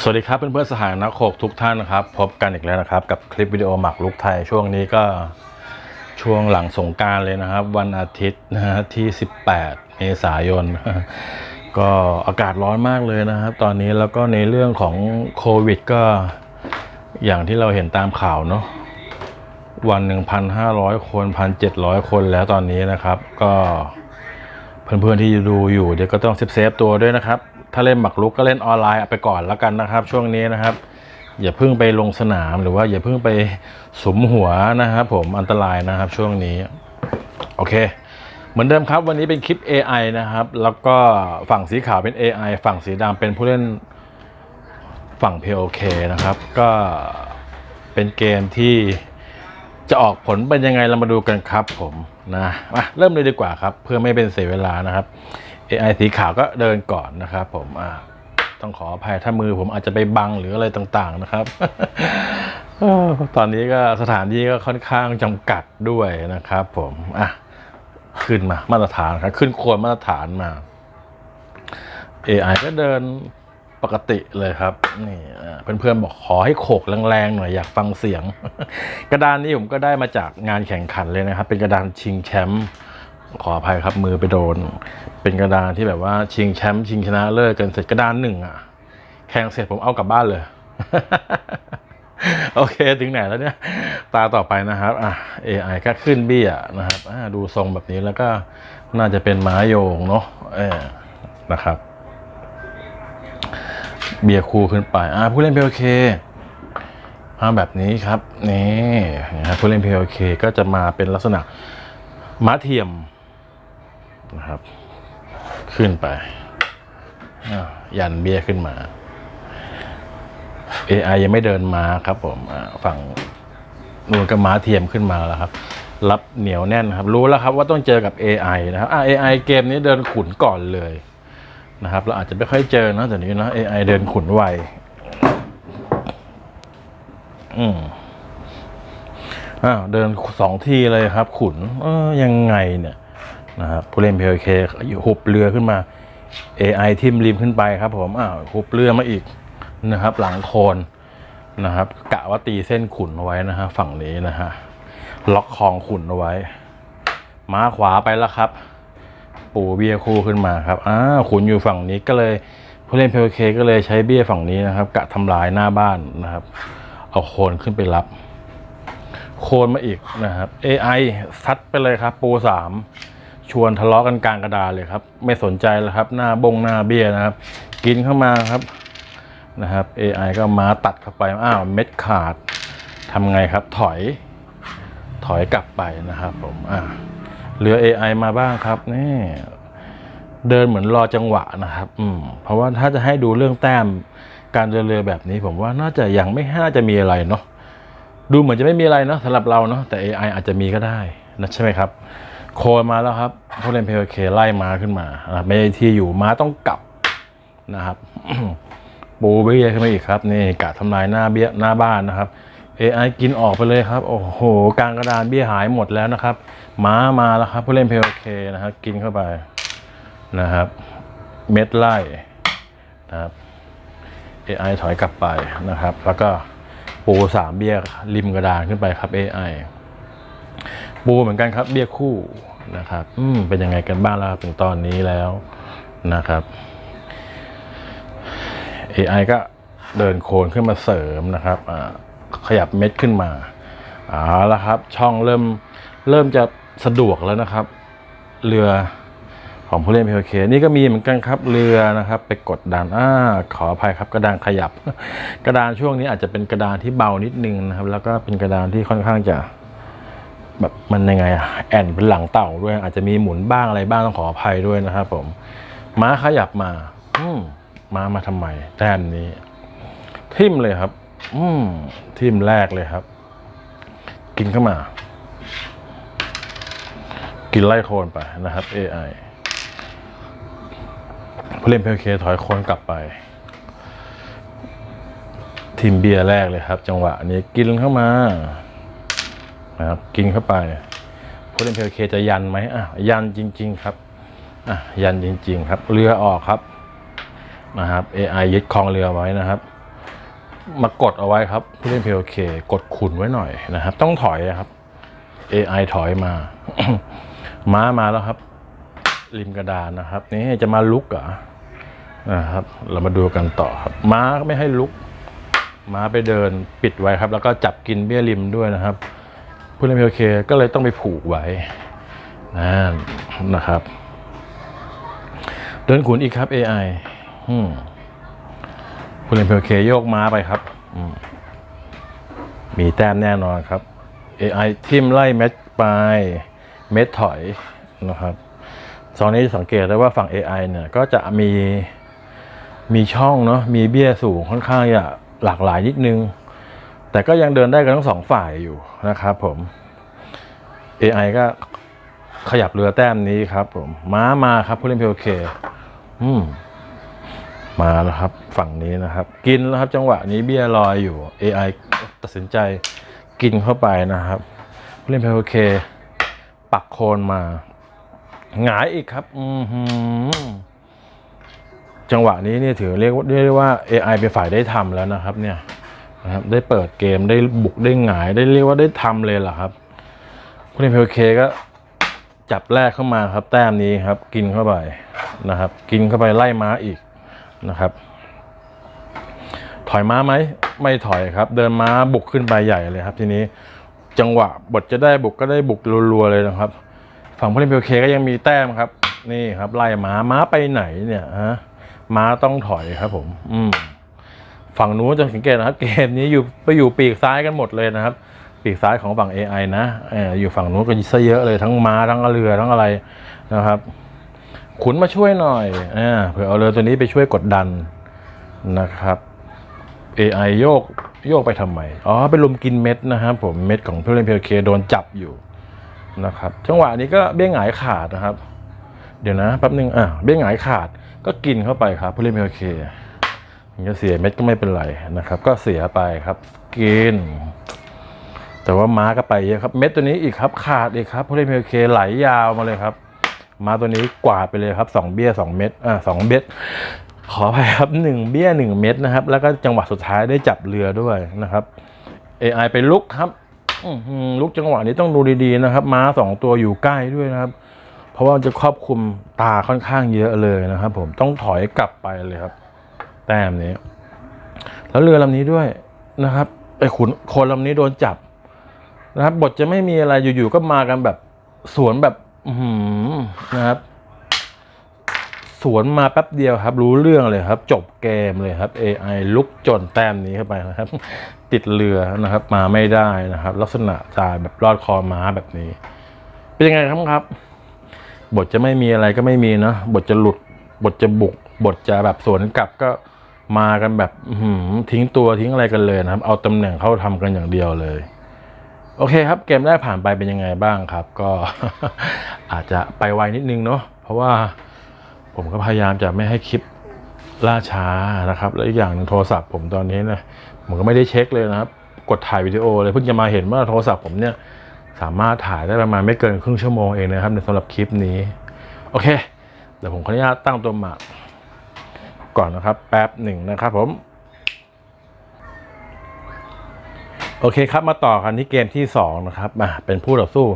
สวัสดีครับเพื่อนๆสหายนักโขกทุกท่านนะครับ พบกันอีกแล้วนะครับ กับคลิปวิดีโอหมักลุกไทยช่วงนี้ก็ช่วงหลังสงการเลยนะครับ วันอาทิตย์นะฮะที่ 18 เมษายน ก็อากาศร้อนมากเลยนะครับ ตอนนี้แล้วก็ในเรื่องของโควิด ก็อย่างที่เราเห็นตามข่าวเนาะวันหนึ่งพันห้าร้อยคนพันเจ็ดร้อยคนแล้วตอนนี้นะครับ ก็เพื่อนๆที่ดูอยู่เดี๋ยวก็ต้องเซฟๆตัวด้วยนะครับ ถ้าเล่นหมักลุกก็เล่นออนไลน์เอาไปก่อนแล้วกันนะครับ ช่วงนี้นะครับ อย่าเพิ่งไปลงสนามหรือว่าอย่าเพิ่งไปสมหัวนะครับผมอันตรายนะครับช่วงนี้ โอเค เหมือนเดิมครับวันนี้เป็นคลิป AI นะครับ แล้วก็ฝั่งสีขาวเป็น AI ฝั่งสีดำเป็นผู้เล่นฝั่ง POK นะครับ ก็เป็นเกมที่จะออกผลเป็นยังไงเรามาดูกันครับผมนะมาเริ่มเลยดีกว่าครับ เพื่อไม่เป็นเสียเวลานะครับ AI สีขาวก็เดินก่อนนะครับ ผมอ่าต้องขออภัยถ้ามือผมอาจจะไปบังหรืออะไรต่างๆนะครับ ตอนนี้ก็สถานที่ก็ค่อนข้างจำกัดด้วยนะครับ ผมอะขึ้นมามาตรฐานครับ ขึ้นควรมาตรฐานมา AI ก็เดินปกติเลยครับ นี่เพื่อนๆบอกขอให้โขกแรงๆหน่อยอยากฟังเสียง กระดานนี้ผมก็ได้มาจากงานแข่งขันเลยนะครับ เป็นกระดานชิงแชมป์ ขออภัยครับมือไปโดน เป็นกระดานที่แบบว่าชิงแชมป์ชิงชนะเลิศกันเสร็จกระดานหนึ่งอะ แข่งเสร็จผมเอากลับบ้านเลย โอเคถึงไหนแล้วเนี่ย ตาต่อไปนะครับ อะ AI ก็ขึ้นเบี้ยนะครับดูทรงแบบนี้แล้วก็น่าจะเป็นม้าโยงเนาะเออนะครับ เบียร์คูขึ้นไป อ่าผู้เล่น PLK มาแบบนี้ครับ นี่นะครับผู้เล่น PLK ก็จะมาเป็นลักษณะม้าเทียม นะครับ ขึ้นไป ยันเบียขึ้นมา AI ยังไม่เดินมาครับผมฝั่งนูนก็ม้าเทียมขึ้นมาแล้วครับ รับเหนียวแน่นครับ รู้แล้วครับว่าต้องเจอกับ AI นะครับอ่า AI เกมนี้เดินขุนก่อนเลยนะครับ เราอาจจะไม่ค่อยเจอนะแต่นี้นะ AI เดินขุนไวอืมอ้าวเดินสองทีเลยครับ ขุน เออยังไงเนี่ย นะครับผู้เล่น PLK หุบเรือขึ้นมา AI ทิมริมขึ้นไปครับผมอ้าวหุบเรือมาอีกนะครับ หลังโคนนะครับกะว่าตีเส้นขุนเอาไว้นะฮะฝั่งนี้นะฮะล็อกคองขุนเอาไว้ ม้าขวาไปแล้วครับ ปูเบี้ยคู่ขึ้นมาครับอ้าขุนอยู่ฝั่งนี้ก็เลยผู้เล่นเพลเคก็เลยใช้เบี้ยฝั่งนี้นะครับ กะทำลายหน้าบ้านนะครับ เอาโคนขึ้นไปรับ โคนมาอีกนะครับ AI ซัดไปเลยครับ ปูสาม ชวนทะเลาะกันกลางกระดานเลยครับ ไม่สนใจแล้วครับ หน้าบงหน้าเบี้ยนะครับ กินเข้ามาครับนะครับ AI ก็มาตัดเข้าไปอ้าวเม็ดขาดทำไงครับ ถอยถอยกลับไปนะครับผมอ่าเหลือ AI มาบ้างครับนี่เดินเหมือนรอจังหวะนะครับ อืม เพราะว่าถ้าจะให้ดูเรื่องแต้มการเดินเรือแบบนี้ ผมว่าน่าจะยังไม่น่าจะมีอะไรเนาะดูเหมือนจะไม่มีอะไรเนาะสำหรับเราเนาะแต่ AI อาจจะมีก็ได้นะใช่ไหมครับ โคยมาแล้วครับผู้เล่น PLK ไล่ม้าขึ้นมาไม่ใช่ที่อยู่ม้าต้องกลับนะครับ ปูเบี้ยขึ้นมาอีกครับนี่กะทำลายหน้าเบี้ยหน้าบ้านนะครับ AI กินออกไปเลยครับ โอ้โหกลางกระดานเบี้ยหายหมดแล้วนะครับ ม้ามาแล้วครับ ผู้เล่น PLK นะครับกินเข้าไปนะครับ เม็ดไล่นะครับ AI ถอยกลับไปนะครับ แล้วก็ปูสามเบี้ยริมกระดานขึ้นไปครับ AI ปูเหมือนกันครับ เบี้ยคู่นะครับ อืมเป็นยังไงกันบ้างแล้วครับถึงตอนนี้แล้วนะครับ AI ก็เดินโคนขึ้นมาเสริมนะครับอ่าขยับเม็ดขึ้นมาเอาละครับ ช่องเริ่มเริ่มจะสะดวกแล้วนะครับ เรือของผู้เล่น PLK นี่ก็มีเหมือนกันครับเรือนะครับ ไปกดดันอ่าขออภัยครับกระดานขยับ กระดานช่วงนี้อาจจะเป็นกระดานที่เบานิดนึงนะครับ แล้วก็เป็นกระดานที่ค่อนข้างจะ แบบมันยังไงอะแอนเป็นหลังเต่าด้วย อาจจะมีหมุนบ้างอะไรบ้างต้องขออภัยด้วยนะครับผม ม้าขยับมาอืมม้ามาทำไมแต้มนี้ ทิมเลยครับ อืมทิมแรกเลยครับ กินเข้ามา กินไล่โคนไปนะครับ AI ผู้เล่นเพลเคถอยโคนกลับไปทีมเบียร์แรกเลยครับ จังหวะนี้กินเข้ามา นะครับกินเข้าไปผู้เล่นเพลเคจะยันไหมอะยันจริง ๆ ครับอะยันจริง ๆ ครับ เรือออกครับนะครับ AI ยึดครองเรือไว้นะครับ มากดเอาไว้ครับผู้เล่น POK กดขุนไว้หน่อยนะครับ ต้องถอยครับ AI ถอยมา ม้ามาแล้วครับ ริมกระดานนะครับ นี่จะมาลุกเหรอนะครับ เรามาดูกันต่อครับ ม้าไม่ให้ลุก ม้าไปเดินปิดไว้ครับ แล้วก็จับกินเบี้ยริมด้วยนะครับ ผู้เล่น POK ก็เลยต้องไปผูกไว้นั่นนะครับเดินขุนอีกครับ AI อืมผู้เล่น POK โยกม้าไปครับมีแต้มแน่นอนครับ AI ทิมไล่เม็ดไปเม็ดถอยนะครับตอนนี้สังเกตได้ว่าฝั่ง AI เนี่ย ก็จะมีมีช่องเนาะมีเบี้ยสูงค่อนข้างจะหลากหลายนิดนึง แต่ก็ยังเดินได้กันทั้งสองฝ่ายอยู่นะครับผม AI ก็ขยับเรือแต้มนี้ครับผม ม้ามาครับผู้เล่น POK อืมมาแล้วครับ ฝั่งนี้นะครับ กินแล้วครับ จังหวะนี้เบี้ยลอยอยู่ AI ตัดสินใจกินเข้าไปนะครับ ผู้เล่น POK ปักโคนมา หงายอีกครับ อือหือจังหวะนี้เนี่ยถือเรียกว่าเรียกว่า AI เป็นฝ่ายได้ทำแล้วนะครับ เนี่ย นะครับได้เปิดเกมได้บุกได้หงายได้เรียกว่าได้ทำเลยล่ะครับผู้เล่น POK ก็จับแรกเข้ามาครับ แต้มนี้ครับ กินเข้าไปนะครับ กินเข้าไปไล่ม้าอีกนะครับ ถอยม้าไหมไม่ถอยครับ เดินม้าบุกขึ้นไปใหญ่เลยครับ ทีนี้จังหวะบทจะได้บุกก็ได้บุกรัวๆเลยนะครับ ฝั่งผู้เล่นพีเคก็ยังมีแต้มครับ นี่ครับไล่ม้าม้าไปไหนเนี่ยฮะม้าต้องถอยครับผม อืม ฝั่งนู้นจะสังเกตนะครับ เกมนี้อยู่ไปอยู่ปีกซ้ายกันหมดเลยนะครับ ปีกซ้ายของฝั่ง AI นะเอออยู่ฝั่งนู้นก็ซะเยอะเลยทั้งม้าทั้งเรือทั้งอะไรนะครับ ขุนมาช่วยหน่อยอเผื่อเอาเรือตัวนี้ไปช่วยกดดันนะครับ AI โยกโยกไปทำไม อ๋อไปลุมกินเม็ดนะครับผมเม็ดของผู้เล่น PLK โดนจับอยู่นะครับจังหวะนี้ก็เบี้ยงหงายขาดนะครับ เดี๋ยวนะแป๊บนึงอะเบี้ยงหงายขาดก็กินเข้าไปครับผู้เล่น PLK ถึง จะเสียเม็ดก็ไม่เป็นไรนะครับ ก็เสียไปครับ กิน แต่ว่าม้าก็ไปเยอะครับ เม็ดตัวนี้อีกครับ ขาดอีกครับผู้เล่น PLK ไหลยาวมาเลยครับ ม้าตัวนี้กวาดไปเลยครับสองเบี้ยสองเม็ดอ่าสองเม็ดขออภัยครับหนึ่งเบี้ยหนึ่งเม็ดนะครับ แล้วก็จังหวะสุดท้ายได้จับเรือด้วยนะครับ AI ไปลุกครับลุกจังหวะนี้ต้องดูดีๆนะครับ ม้าสองตัวอยู่ใกล้ด้วยนะครับ เพราะว่าจะครอบคลุมตาค่อนข้างเยอะเลยนะครับ ผมต้องถอยกลับไปเลยครับ แต้มนี้ แล้วเรือลำนี้ด้วยนะครับไอ้ขุนคนลำนี้โดนจับนะครับ บทจะไม่มีอะไรอยู่ๆก็มากันแบบสวนแบบอือหือนะครับ สวนมาแป๊บเดียวครับ รู้เรื่องเลยครับ จบเกมเลยครับ AI ลุกจนแต้มนี้เข้าไปนะครับ ติดเรือนะครับ มาไม่ได้นะครับ ลักษณะตายแบบรอดคอม้าแบบนี้ เป็นยังไงครับครับ บทจะไม่มีอะไรก็ไม่มีเนะบทจะหลุดบทจะบุก บทจะแบบสวนกลับก็ มากันแบบหืทิ้งตัวทิ้งอะไรกันเลยนะครับ เอาตำแหน่งเข้าทำกันอย่างเดียวเลย โอเคครับ เกมแรกผ่านไปเป็นยังไงบ้างครับ ก็อาจจะไปไวนิดนึงเนาะเพราะว่าผมก็พยายามจะไม่ให้คลิปล่าช้านะครับ และอีกอย่างหนึ่งโทรศัพท์ผมตอนนี้เนี่ยผมก็ไม่ได้เช็คเลยนะครับ กดถ่ายวิดีโอเลยเพิ่งจะมาเห็นว่าโทรศัพท์ผมเนี่ย สามารถถ่ายได้ประมาณไม่เกินครึ่งชั่วโมงเองนะครับในสำหรับคลิปนี้ โอเคเดี๋ยวผมขออนุญาตตั้งตัวหมาก ก่อนนะครับ แป๊บหนึ่งนะครับผม โอเคครับมาต่อกันที่เกมที่สองนะครับอะเป็นผู้ต่อสู้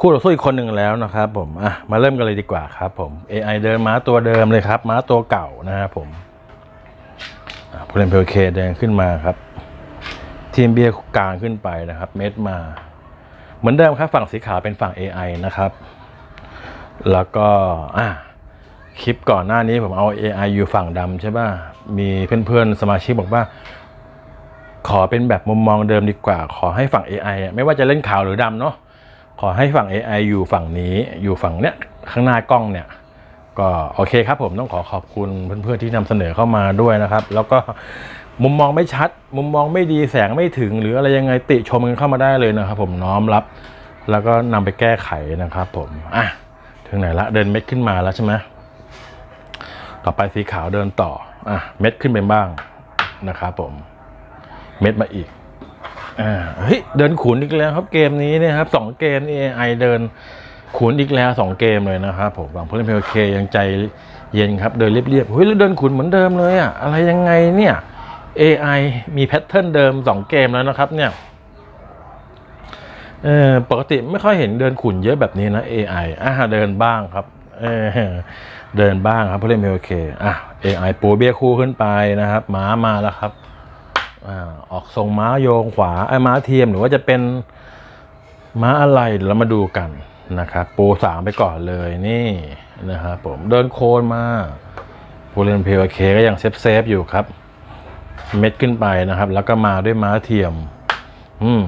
คู่ต่อสู้อีกคนหนึ่งแล้วนะครับผมอะมาเริ่มกันเลยดีกว่าครับผม AI เดินม้าตัวเดิมเลยครับ ม้าตัวเก่านะครับผมผู้เล่นเพลเคเดินขึ้นมาครับ ทีมเบียร์กลางขึ้นไปนะครับ เม็ดมา เหมือนเดิมครับฝั่งสีขาวเป็นฝั่ง AI นะครับ แล้วก็อะ คลิปก่อนหน้านี้ผมเอา AI อยู่ฝั่งดำใช่ป่ะ มีเพื่อนๆ สมาชิกบอกว่า ขอเป็นแบบมุมมองเดิมดีกว่า ขอให้ฝั่ง AI อะไม่ว่าจะเล่นขาวหรือดำเนาะขอให้ฝั่ง AI อยู่ฝั่งนี้อยู่ฝั่งเนี้ยข้างหน้ากล้องเนี่ยก็โอเคครับผมต้องขอขอบคุณเพื่อนๆที่นำเสนอเข้ามาด้วยนะครับ แล้วก็มุมมองไม่ชัด มุมมองไม่ดีแสงไม่ถึง หรืออะไรยังไงติชมกันเข้ามาได้เลยนะครับ ผมน้อมรับ แล้วก็นำไปแก้ไขนะครับ ผมอะถึงไหนละเดินเม็ดขึ้นมาแล้วใช่ไหม ต่อไปสีขาวเดินต่ออะเม็ดขึ้นไปบ้างนะครับผม เม็ดมาอีกอ่าเฮ้ยเดินขุนอีกแล้วครับเกมนี้เนี่ยครับสองเกม AI เดินขุนอีกแล้วสองเกมเลยนะครับผมฝั่งผู้เล่น POK ยังใจเย็นครับเดินเรียบๆเฮ้ยแล้วเดินขุนเหมือนเดิมเลยอะอะไรยังไงเนี่ย AI มีแพทเทิร์นเดิมสองเกมแล้วนะครับ เนี่ยเออปกติไม่ค่อยเห็นเดินขุนเยอะแบบนี้นะ AI อะเดินบ้างครับเออ เดินบ้างครับผู้เล่น POK อะ AI ปูเบี้ยคู่ขึ้นไปนะครับ ม้ามาแล้วครับอ่าออกทรงม้าโยงขวาไอ้ม้าเทียมหรือว่าจะเป็นม้าอะไรเรามาดูกันนะครับปูสามไปก่อนเลยนี่นะครับผมเดินโคนมาผู้เล่น POK ก็ยังเซฟเซฟอยู่ครับ เม็ดขึ้นไปนะครับ แล้วก็มาด้วยม้าเทียม อืม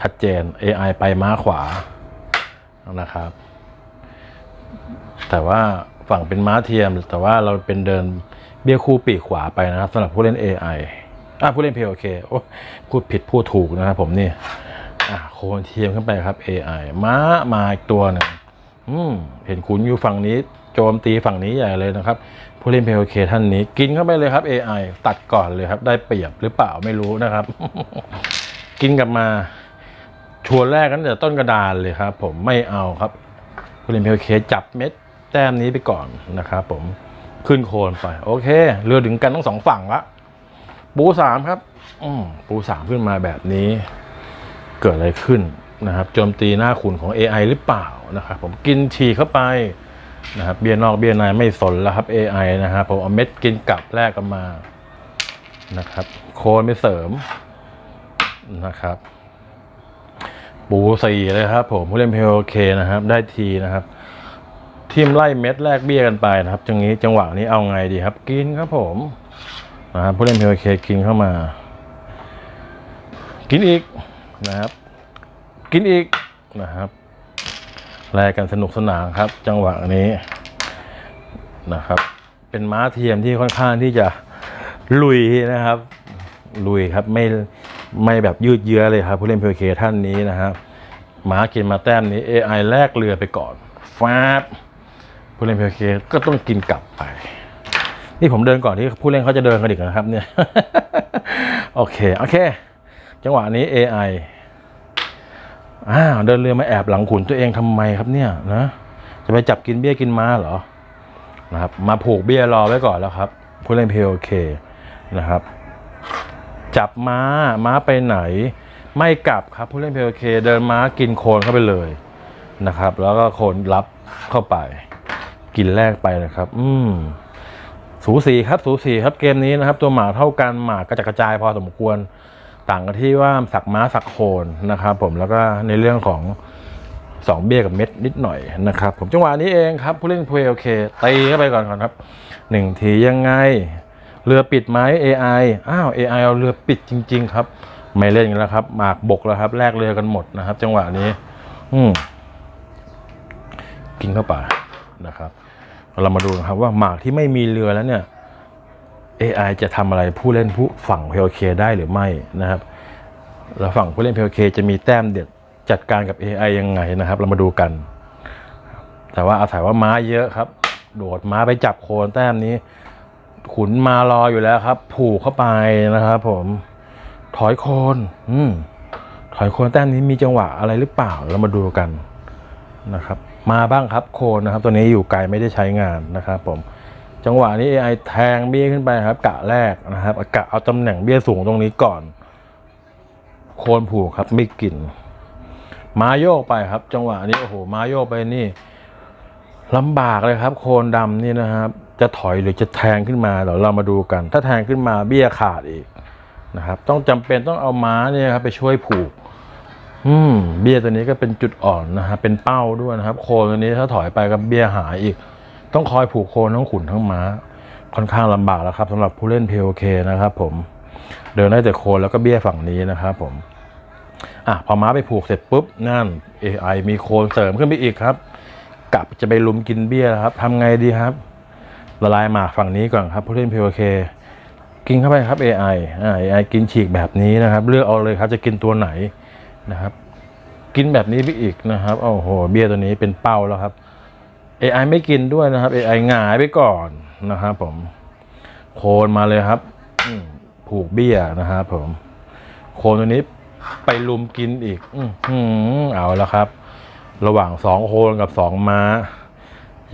ชัดเจน AI ไปม้าขวานะครับ แต่ว่าฝั่งเป็นม้าเทียม แต่ว่าเราเป็นเดินเบี้ยคู่ปีกขวาไปนะครับสำหรับผู้เล่น AI อะผู้เล่น POK โอเคโอ้พูดผิดพูดถูกนะครับผมนี่อะโคนเทียมขึ้นไปครับ AI ม้ามาอีกตัวหนึ่งอืมเห็นขุนอยู่ฝั่งนี้ โจมตีฝั่งนี้ใหญ่เลยนะครับ ผู้เล่น POK ท่านนี้ กินเข้าไปเลยครับ AI ตัดก่อนเลยครับ ได้เปรียบหรือเปล่าไม่รู้นะครับ กินกลับมาชัวร์แรกกันแต่ต้นกระดานเลยครับ ผมไม่เอาครับผู้เล่น POK จับเม็ด แต้มนี้ไปก่อนนะครับผมขึ้นโคนไป โอเค เรือถึงกันทั้งสองฝั่งละปูสามครับอืมปูสามขึ้นมาแบบนี้ เกิดอะไรขึ้นนะครับโจมตีหน้าขุนของ AI หรือเปล่านะครับผมกินฉี่เข้าไปนะครับเบียนอกเบียร์ในไม่สนแล้วครับ AI นะครับผมเอาเม็ดกินกลับแรกกันมานะครับ โคนไปเสริมนะครับ ปูสี่เลยครับผมผู้เล่นเพลโอเคนะครับ ได้ทีนะครับ ทีมไล่เม็ดแรกเบี้ยกันไปนะครับจังนี้จังหวะนี้เอาไงดีครับ กินครับผมนะครับผู้เล่นเพลโอเคกินเข้ามา กินอีกนะครับ กินอีกนะครับแลกกันสนุกสนานครับ จังหวะนี้นะครับ เป็นม้าเทียมที่ค่อนข้างที่จะลุยนะครับ ลุยครับไม่ไม่แบบยืดเยื้อเลยครับ ผู้เล่น PK ท่านนี้นะครับม้ากินมาแต้มนี้ AI แลกเรือไปก่อนฟาบ ผู้เล่น PK ก็ต้องกินกลับไป นี่ผมเดินก่อนที่ผู้เล่นเขาจะเดินกันอีกนะครับ เนี่ย โอเค โอเค จังหวะนี้ AI อ้าวเดินเรือมาแอบหลังขุนตัวเองทำไมครับเนี่ยนะ จะไปจับกินเบี้ยกินม้าเหรอ นะครับ มาผูกเบี้ยรอไว้ก่อนแล้วครับ ผู้เล่น POK นะครับ จับม้า ม้าไปไหน ไม่กลับครับ ผู้เล่น POK เดินม้ากินโคนเข้าไปเลยนะครับ แล้วก็โคนรับเข้าไป กินแรกไปนะครับ อืมสูสีครับสูสีครับเกมนี้นะครับ ตัวหมาเท่ากันหมากกระจัดกระจายพอสมควร ต่างกันที่ว่าสักม้าสักโคนนะครับผมแล้วก็ในเรื่องของสองเบี้ยกับเม็ดนิดหน่อยนะครับ ผมจังหวะนี้เองครับผู้เล่นเพลโอเคตีเข้าไปก่อนก่อนครับหนึ่งทียังไง เรือปิดไหม AI อ้าว AI เอาเรือปิดจริง ๆ ครับ ไม่เล่นกันแล้วครับ หมากบกแล้วครับแลกเรือกันหมดนะครับ จังหวะนี้ อืมกินเข้าไปนะครับ เรามาดูนะครับว่าหมากที่ไม่มีเรือแล้วเนี่ย AI จะทำอะไรผู้เล่นผู้ฝั่ง PLK ได้หรือไม่นะครับ แล้วฝั่งผู้เล่น PLK จะมีแต้มเด็ดจัดการกับ AI ยังไงนะครับ เรามาดูกัน แต่ว่าอาศัยว่าม้าเยอะครับ โดดม้าไปจับโคนแต้มนี้ ขุนมารออยู่แล้วครับ ผูกเข้าไปนะครับ ผมถอยโคน อืมถอยโคนแต้มนี้มีจังหวะอะไรหรือเปล่า เรามาดูกันนะครับ มาบ้างครับโคนนะครับ ตัวนี้อยู่ไกลไม่ได้ใช้งานนะครับผมจังหวะนี้ AI แทงเบี้ยขึ้นไปครับ กะแรกนะครับกะเอาตำแหน่งเบี้ยสูงตรงนี้ก่อน โคนผูกครับไม่กินม้าโยกไปครับ จังหวะนี้โอ้โหม้าโยกไปนี่ลำบากเลยครับ โคนดำนี่นะครับ จะถอยหรือจะแทงขึ้นมาเดี๋ยวเรามาดูกัน ถ้าแทงขึ้นมาเบี้ยขาดอีกนะครับ ต้องจำเป็นต้องเอาม้าเนี่ยครับไปช่วยผูก อืมเบี้ยตัวนี้ก็เป็นจุดอ่อนนะฮะเป็นเป้าด้วยนะครับ โคนตัวนี้ถ้าถอยไปก็เบี้ยหายอีก ต้องคอยผูกโคนทั้งขุนทั้งม้า ค่อนข้างลำบากแล้วครับสำหรับผู้เล่น POK นะครับ ผม เดินได้แต่โคนแล้วก็เบี้ยฝั่งนี้นะครับผมอะพอม้าไปผูกเสร็จปุ๊บนั่น AI มีโคนเสริมขึ้นไปอีกครับกลับจะไปลุมกินเบี้ยครับทำไงดีครับ ละลายหมากฝั่งนี้ก่อนครับ ผู้เล่น POK กินเข้าไปครับ AI อ่า AI กินฉีกแบบนี้นะครับ เลือกเอาเลยครับจะกินตัวไหน นะครับ กินแบบนี้ไปอีกนะครับโอ้โหเบี้ยตัวนี้เป็นเป้าแล้วครับ AI ไม่กินด้วยนะครับ AI หงายไปก่อนนะครับผมโคนมาเลยครับผูกเบี้ยนะครับผม โคนตัวนี้ไปลุมกินอีก อือเอาแล้วครับ ระหว่างสองโคนกับสองม้า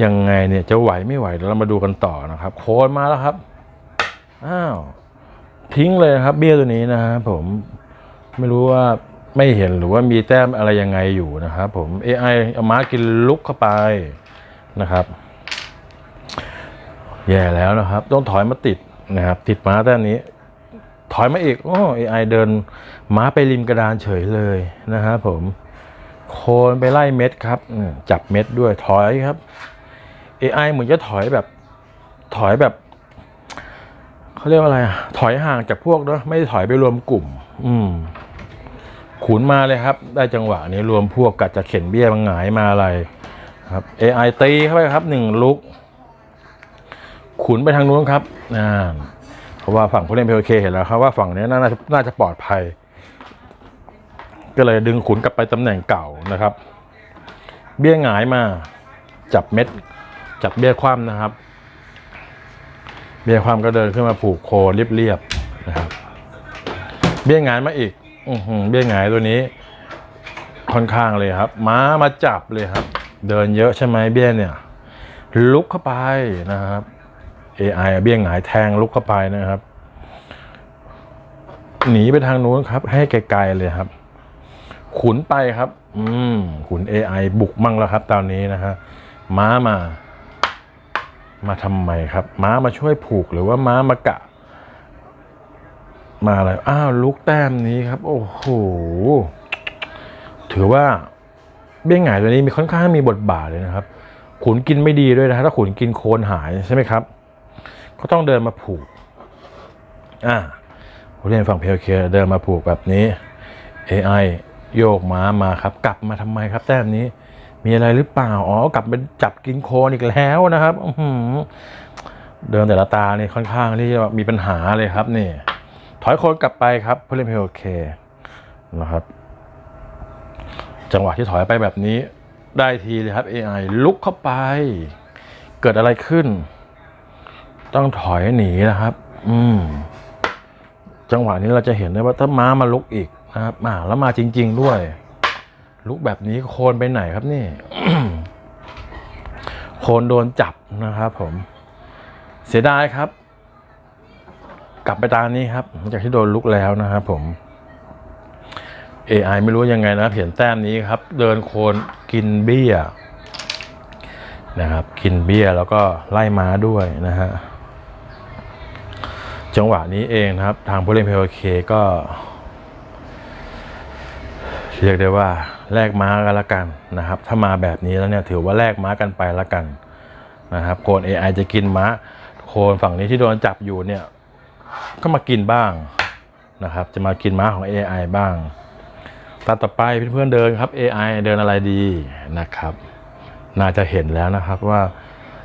ยังไงเนี่ยจะไหวไม่ไหวเดี๋ยวเรามาดูกันต่อนะครับ โคนมาแล้วครับอ้าวทิ้งเลยครับ เบี้ยตัวนี้นะครับผมไม่รู้ว่า ไม่เห็นหรือว่ามีแต้มอะไรยังไงอยู่นะครับผม AI เอาม้ากินลุกเข้าไปนะครับ แย่แล้วนะครับ ต้องถอยมาติดนะครับ ติดม้าแต้มนี้ ถอยมาอีกโอ้ AI เดินม้าไปริมกระดานเฉยเลยนะครับผมโคนไปไล่เม็ดครับจับเม็ดด้วยถอยครับ AI เหมือนจะถอยแบบ ถอยแบบเขาเรียกว่าอะไรอะถอยห่างจากพวกเนอะไม่ถอยไปรวมกลุ่ม อืม ขุนมาเลยครับ ได้จังหวะนี้รวมพวกกัดจะเข็นเบี้ยมังหงายมาอะไรครับ AI ตีเข้าไปครับหนึ่งลุก ขุนไปทางนู้นครับอ่าเพราะว่าฝั่งผู้เล่นเพลเคเห็นแล้วครับว่าฝั่งนี้น่าจะน่าจะปลอดภัย ก็เลยดึงขุนกลับไปตำแหน่งเก่านะครับ เบี้ยหงายมา จับเม็ด จับเบี้ยคว่ำนะครับ เบี้ยคว่ำก็เดินขึ้นมาผูกโคเรียบๆนะครับ เบี้ยหงายมาอีก อือหือเบี้ยหงายตัวนี้ ค่อนข้างเลยครับ ม้ามาจับเลยครับ เดินเยอะใช่ไหมเบี้ยเนี่ย ลุกเข้าไปนะครับ AI เบี้ยหงายแทงลุกเข้าไปนะครับ หนีไปทางนู้นครับ ให้ไกลๆเลยครับ ขุนไปครับ อืมขุน AI บุกมั่งแล้วครับ ตอนนี้นะฮะม้ามา มาทำไมครับ ม้ามาช่วยผูกหรือว่าม้ามากะ มาอะไรอ้าวลุกแต้มนี้ครับ โอ้โห ถือว่าเบี้ยหงายตัวนี้มีค่อนข้างมีบทบาทเลยนะครับ ขุนกินไม่ดีด้วยนะถ้าขุนกินโคนหายใช่ไหมครับก็ต้องเดินมาผูก อ่าผู้เล่นฝั่งเพลเคเดินมาผูกแบบนี้ AI โยกม้ามาครับ กลับมาทำไมครับ แต้มนี้ มีอะไรหรือเปล่า อ๋อ กลับไปจับกินโคนอีกแล้วนะครับอืเดินแต่ละตาเนี่ยค่อนข้างที่จะมีปัญหาเลยครับนี่ ถอยโคนกลับไปครับผู้เล่นเพลเคนะครับ จังหวะที่ถอยไปแบบนี้ได้ทีเลยครับ AI ลุกเข้าไป เกิดอะไรขึ้น ต้องถอยหนีนะครับ อืมจังหวะนี้เราจะเห็นได้ว่าถ้าม้ามาลุกอีกนะครับมาแล้วมาจริง ๆด้วย ลุกแบบนี้โคนไปไหนครับนี่โคนโดนจับนะครับผม เสียดายครับ กลับไปตามนี้ครับหลังจากที่โดนลุกแล้วนะครับผม AI ไม่รู้ยังไงนะเห็นแต้มนี้ครับ เดินโคนกินเบี้ยนะครับ กินเบี้ยแล้วก็ไล่ม้าด้วยนะฮะจังหวะนี้เองนะครับ ทางผู้เล่นเพลเคก็ เรียกได้ว่าแลกม้ากันละกันนะครับ ถ้ามาแบบนี้แล้วเนี่ยถือว่าแลกม้ากันไปละกันนะครับโคน AI จะกินม้าโคนฝั่งนี้ที่โดนจับอยู่เนี่ย ก็มากินบ้างนะครับ จะมากินม้าของ AI บ้างตาต่อไปเพื่อนๆเดินครับ AI เดินอะไรดีนะครับ น่าจะเห็นแล้วนะครับว่า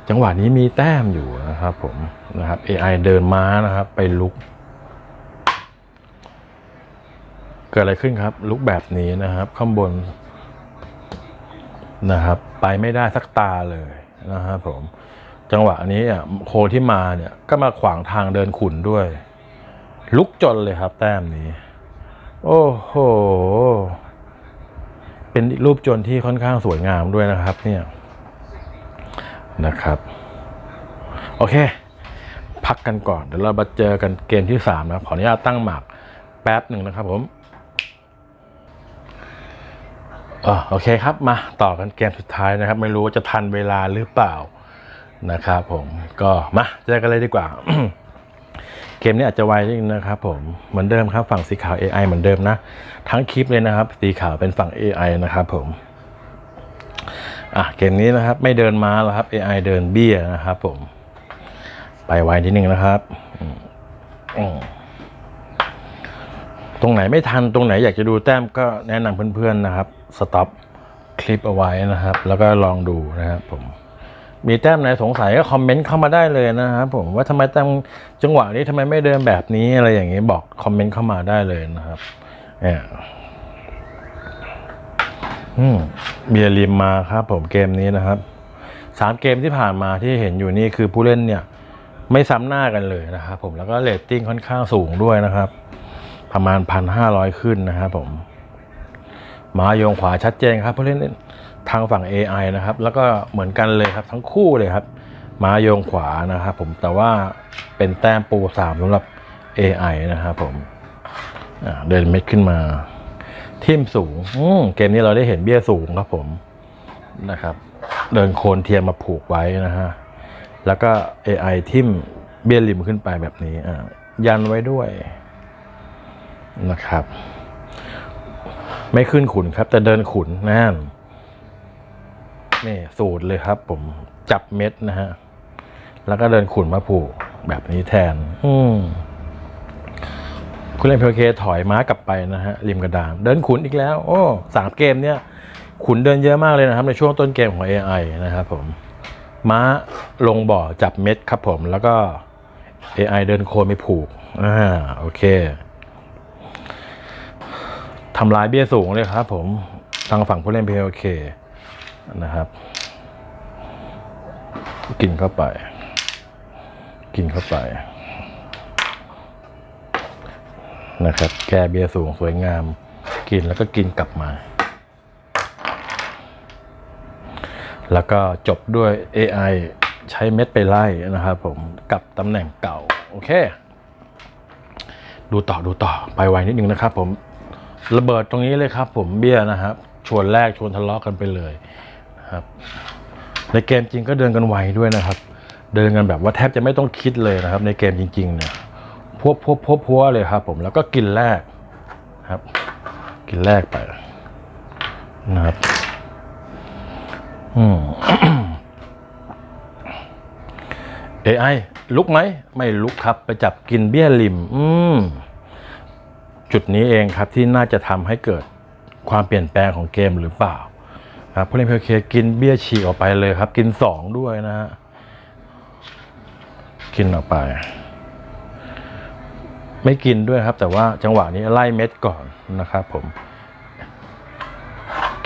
จังหวะนี้มีแต้มอยู่นะครับผมนะครับ AI เดินม้านะครับ ไปลุก เกิดอะไรขึ้นครับ ลุกแบบนี้นะครับ ข้างบนนะครับ ไปไม่ได้สักตาเลยนะครับผม จังหวะนี้อะโคที่มาเนี่ยก็มาขวางทางเดินขุนด้วย ลุกจนเลยครับ แต้มนี้ โอ้โห เป็นรูปจนที่ค่อนข้างสวยงามด้วยนะครับ เนี่ยนะครับ โอเค พักกันก่อน เดี๋ยวเรามาเจอกันเกมที่สามนะขออนุญาตตั้งหมากแป๊บหนึ่งนะครับผมอโอเคครับมาต่อกันเกมสุดท้ายนะครับ ไม่รู้ว่าจะทันเวลาหรือเปล่า นะครับผมก็มาเจอกันเลยดีกว่าเกมนี้อาจจะไวนิดนึงนะครับผมเหมือนเดิมครับฝั่งสีขาว AI เหมือนเดิมนะ ทั้งคลิปเลยนะครับ สีขาวเป็นฝั่ง AI นะครับผมอะเกมนี้นะครับไม่เดินมาแล้วครับ AI เดินเบี้ยนะครับผม ไปไวนิดนึงนะครับตรงไหนไม่ทันตรงไหนอยากจะดูแต้มก็แนะนำเพื่อนๆนะครับสต็อปคลิปเอาไว้นะครับ แล้วก็ลองดูนะครับผม มีแต้มไหนสงสัยก็คอมเมนต์เข้ามาได้เลยนะครับผมว่าทำไมแต้มจังหวะนี้ทำไมไม่เดินแบบนี้อะไรอย่างนี้บอกคอมเมนต์เข้ามาได้เลยนะครับเนี่ยอืมเบียร์ริมมาครับ ผมเกมนี้นะครับสามเกมที่ผ่านมาที่เห็นอยู่นี่คือผู้เล่นเนี่ย ไม่ซ้ำหน้ากันเลยนะครับผมแล้วก็เรตติ้งค่อนข้างสูงด้วยนะครับ ประมาณพันห้าร้อยขึ้นนะครับผม มาโยงขวาชัดเจนครับผู้เล่น ทางฝั่ง AI นะครับ แล้วก็เหมือนกันเลยครับทั้งคู่เลยครับม้าโยงขวานะครับผมแต่ว่าเป็นแต้มปูสามสำหรับ AI นะครับผมเดินเม็ดขึ้นมาทิมสูงอเกมนี้เราได้เห็นเบี้ยสูงครับผมนะครับ เดินโคนเทียมมาผูกไว้นะฮะแล้วก็ AI ทิมเบี้ยริมขึ้นไปแบบนี้ยันไว้ด้วยนะครับ ไม่ขึ้นขุนครับ แต่เดินขุนนั่น นี่สูตรเลยครับผมจับเม็ดนะฮะ แล้วก็เดินขุนมาผูกแบบนี้แทน อืมคุณเล่นเพลเคถอยม้ากลับไปนะฮะ ริมกระดาน เดินขุนอีกแล้ว โอ้สามเกมเนี้ยขุนเดินเยอะมากเลยนะครับ ในช่วงต้นเกมของ AI นะครับผม ม้าลงบ่อจับเม็ดครับผมแล้วก็ AI เดินโคนไม่ผูกอ่าโอเคทำลายเบี้ยสูงเลยครับผมทางฝั่งผู้เล่น PLK นะครับ กินเข้าไป กินเข้าไป นะครับ แก้เบี้ยสูงสวยงาม กินแล้วก็กินกลับมา แล้วก็จบด้วย AI ใช้เม็ดไปไล่นะครับผมกับตำแหน่งเก่า โอเค ดูต่อดูต่อไปไวนิดนึงนะครับผมระเบิดตรงนี้เลยครับผมเบี้ยนะครับ ชวนแรกชวนทะเลาะกันไปเลย ครับในเกมจริงก็เดินกันไวด้วยนะครับ เดินกันแบบว่าแทบจะไม่ต้องคิดเลยนะครับ ในเกมจริง ๆ เนี่ยพวบพวบพวบพวเลยครับ ผมแล้วก็กินแรกครับ กินแรกไปนะครับ อืม AI ลุกไหม ไม่ลุกครับไปจับกินเบี้ยริม อืม จุดนี้เองครับที่น่าจะทำให้เกิดความเปลี่ยนแปลงของเกมหรือเปล่า ครับผู้เล่นเพลเคกินเบี้ยฉีกออกไปเลยครับ กินสองด้วยนะฮะกินออกไป ไม่กินด้วยครับ แต่ว่าจังหวะนี้ไล่เม็ดก่อนนะครับ ผม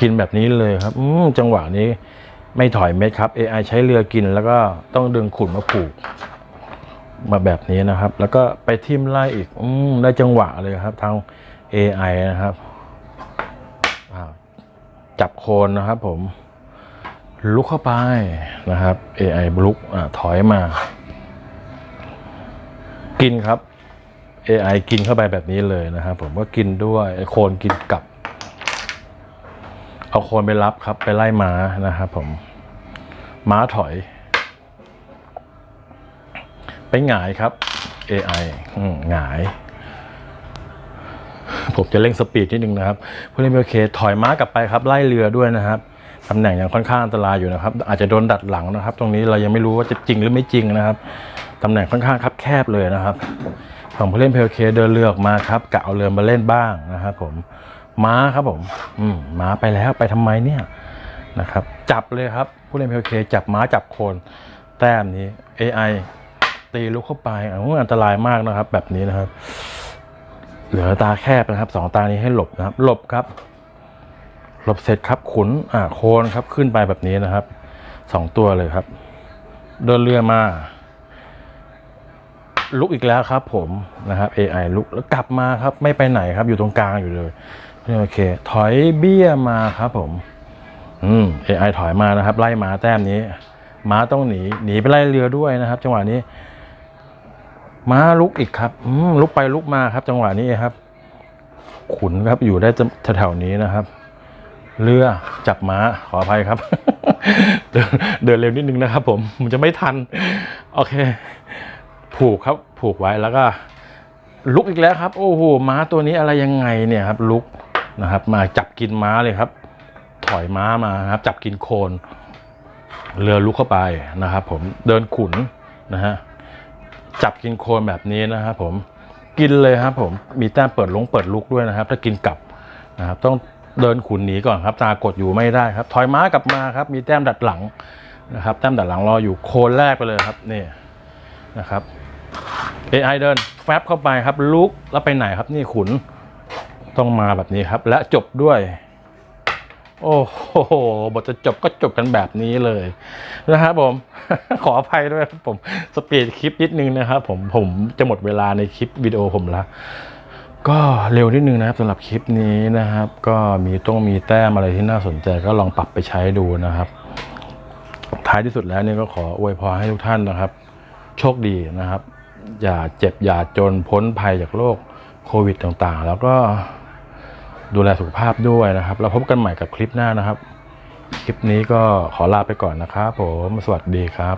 กินแบบนี้เลยครับอืจังหวะนี้ไม่ถอยเม็ดครับ AI ใช้เรือกินแล้วก็ต้องดึงขุนมาผูก มาแบบนี้นะครับ แล้วก็ไปทิมไล่อีกอืได้จังหวะเลยครับ ทาง AI นะครับ จับโคนนะครับผมลุกเข้าไปนะครับ AI ลุกอ่าถอยมา กินครับ AI กินเข้าไปแบบนี้เลยนะครับผมก็กินด้วยโคนกินกลับ เอาโคนไปรับครับ ไปไล่ม้านะครับผม ม้าถอย ไปหงายครับ AI อืมหงาย ผมจะเร่งสปีดนิดนึงนะครับผู้เล่นโอเค ถอยม้ากลับไปครับไล่เรือด้วยนะครับตำแหน่งยังค่อนข้างอันตรายอยู่นะครับ อาจจะโดนดัดหลังนะครับ ตรงนี้เรายังไม่รู้ว่าจะจริงหรือไม่จริงนะครับตำแหน่งค่อนข้างคับแคบเลยนะครับของผู้เล่นเพลเคเดินเรือออกมาครับกะเอาเรือมาเล่นบ้างนะครับผมม้าครับผม อืมม้าไปแล้วไปทำไมเนี่ยนะครับ จับเลยครับ ผู้เล่นเพลเคจับม้าจับโคนแต้มนี้ AI ตีลุกเข้าไปอันตรายมากนะครับ แบบนี้นะครับ เหลือตาแคบนะครับสองตานี้ให้หลบนะครับ หลบครับ หลบเสร็จครับขุนอ่าโคนครับขึ้นไปแบบนี้นะครับสองตัวเลยครับ เดินเรือมา ลุกอีกแล้วครับ ผมนะครับ AI ลุกแล้วกลับมาครับ ไม่ไปไหนครับ อยู่ตรงกลางอยู่เลยโอเค ถอยเบี้ยมาครับผม อืม AI ถอยมานะครับ ไล่มาแต้มนี้ม้าต้องหนีหนีไปไล่เรือด้วยนะครับ จังหวะนี้ ม้าลุกอีกครับ อืมลุกไปลุกมาครับ จังหวะนี้ครับ ขุนครับอยู่ได้แถวๆนี้นะครับ เรือจับม้าขออภัยครับ เดินเร็วนิดนึงนะครับ ผมมันจะไม่ทัน โอเค ผูกครับ ผูกไว้แล้วก็ ลุกอีกแล้วครับ โอ้โหม้าตัวนี้อะไรยังไงเนี่ยครับ ลุกนะครับ มาจับกินม้าเลยครับ ถอยม้ามาครับ จับกินโคน เรือลุกเข้าไปนะครับ ผมเดินขุนนะฮะ จับกินโคนแบบนี้นะครับผมกินเลยครับผมมีแต้มเปิดลงเปิดลุกด้วยนะครับ ถ้ากินกลับนะครับต้องเดินขุนหนีก่อนครับตากดอยู่ไม่ได้ครับ ถอยม้ากลับมาครับ มีแต้มดัดหลังนะครับ แต้มดัดหลังรออยู่โคนแรกไปเลยครับนี่นะครับ AI เดินแฟบเข้าไปครับลุกแล้วไปไหนครับนี่ขุนต้องมาแบบนี้ครับ และจบด้วย โอ้โห บทจะจบก็จบกันแบบนี้เลยนะครับผม ขออภัยด้วยครับผม สปีดคลิปนิดนึงนะครับผม ผมจะหมดเวลาในคลิปวิดีโอผมล้วก็เร็วนิดนึงนะครับสำหรับคลิปนี้นะครับ ก็มีต้องมีแต้มอะไรที่น่าสนใจก็ลองปรับไปใช้ดูนะครับ ท้ายที่สุดแล้วเนี่ยก็ขออวยพรให้ทุกท่านนะครับ โชคดีนะครับ อย่าเจ็บอย่าจนพ้นภัยจากโรคโควิดต่างๆ แล้วก็ ดูแลสุขภาพด้วยนะครับ แล้วพบกันใหม่กับคลิปหน้านะครับ คลิปนี้ก็ขอลาไปก่อนนะครับผม สวัสดีครับ